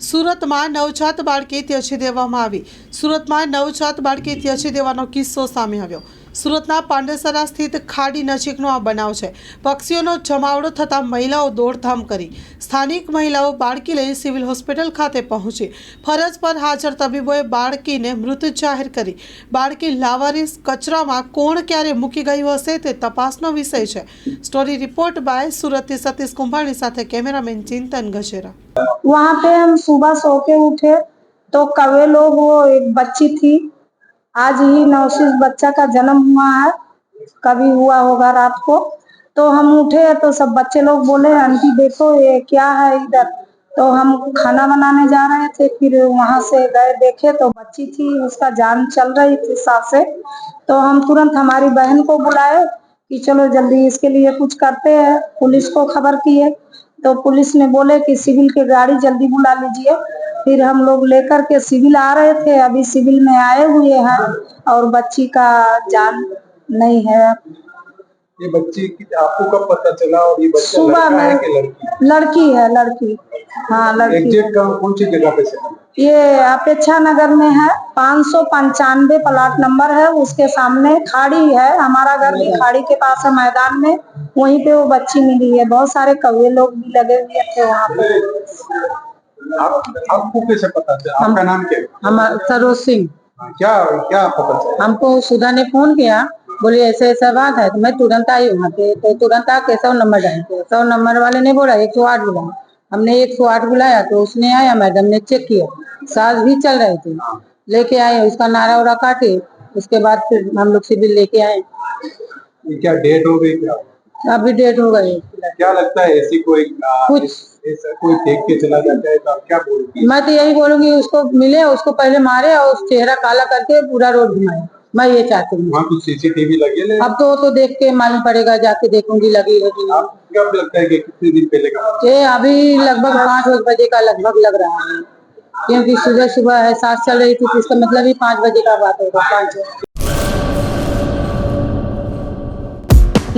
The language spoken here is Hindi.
સુરતમાં નવજાત બાળકી ત્યજી દેવામાં આવી. સુરતમાં નવજાત બાળકી ત્યજી દેવાનો કિસ્સો સામે આવ્યો. સુરતના પાંડેસરા સ્થિત ખાડી નજીકનો આ બનાવ છે પક્ષીઓનો જમાવડો થતાં મહિલાઓ દોડધામ કરી સ્થાનિક મહિલાઓ બાળકી લઈ સિવિલ હોસ્પિટલ ખાતે પહોંચી ફરજ પર હાજર તબીબોએ બાળકીને મૃત જાહેર કરી બાળકી લાવારીસ કચરામાં કોણ ક્યારે મૂકી ગયું હશે તે તપાસનો વિષય છે સ્ટોરી રિપોર્ટ બાય સુરતથી સતીશ કુંભાણી સાથે કેમેરામેન ચિંતન ગજેરા वहाँ पे हम सुबह सो के उठे तो कवे लोग वो एक बच्ची थी आज ही नवशीष बच्चा का जन्म हुआ है। कभी हुआ होगा रात को। तो हम उठे तो सब बच्चे लोग बोले, आंटी देखो, ये क्या है इधर? तो हम खाना बनाने जा रहे थे, फिर वहाँ से गए, देखे तो बच्ची थी, उसका जान चल रही थी सांस से। तो हम तुरंत हमारी बहन को बुलाए कि चलो जल्दी इसके लिए कुछ करते हैं। पुलिस को खबर किए तो पुलिस ने बोले कि सिविल की गाड़ी जल्दी बुला लीजिए। फिर हम लोग लेकर के सिविल आ रहे थे अभी सिविल में आए हुए हैं और बच्ची का जान नहीं है। ये बच्ची की आपको कब पता चला और ये बच्चा सुबह लड़का है में कि लड़की? लड़की है लड़की। हाँ लड़की। कौन सी जगह पे से? ये अपेक्षा नगर में है पाँच सौ पंचानवे प्लाट नंबर है उसके सामने खाड़ी है हमारा घर भी खाड़ी के पास है मैदान में वहीं पे वो बच्ची मिली है। बहुत सारे कौवे लोग भी लगे हुए थे वहाँ पे। आप आपको कैसे पता चला? आपका नाम क्या है? हम सरोज सिंह। हाँ, क्या क्या पता चला? हमको सुधा ने फ़ोन किया बोले ऐसे ऐसा बात है तो मैं तुरंत आई वहाँ पे तो तुरंत आके सौ नंबर डाल सौ नंबर वाले ने बोला एक सौ आठ बुलाया हमने एक सौ आठ बुलाया तो उसने आया मैडम ने चेक किया। सास भी चल रही थी। लेके आए उसका नारा उरा काटे उसके बाद फिर हम लोग सिविल लेके आए। क्या डेट हो गई क्या? अभी डेट हो गई। क्या लगता है ऐसी कोई कुछ- ऐसा कोई देख के चला जाता है तो आप क्या बोलोगे? मैं तो यही बोलूँगी उसको मिले उसको पहले मारे और उस चेहरा काला करके पूरा रोड घुमाए। मैं ये चाहती हूँ। वहाँ कुछ सीसीटीवी लगे ले अब तो वो तो देख के मालूम पड़ेगा जाके देखूँगी लगी है कि कब लगता है कि कितने दिन पहले का ये अभी लगभग पाँच बजे का लगभग लग रहा है। क्योंकि सुबह सुबह है सांस चल रही थी तो इसका मतलब ही पाँच बजे का बात होगा पाँच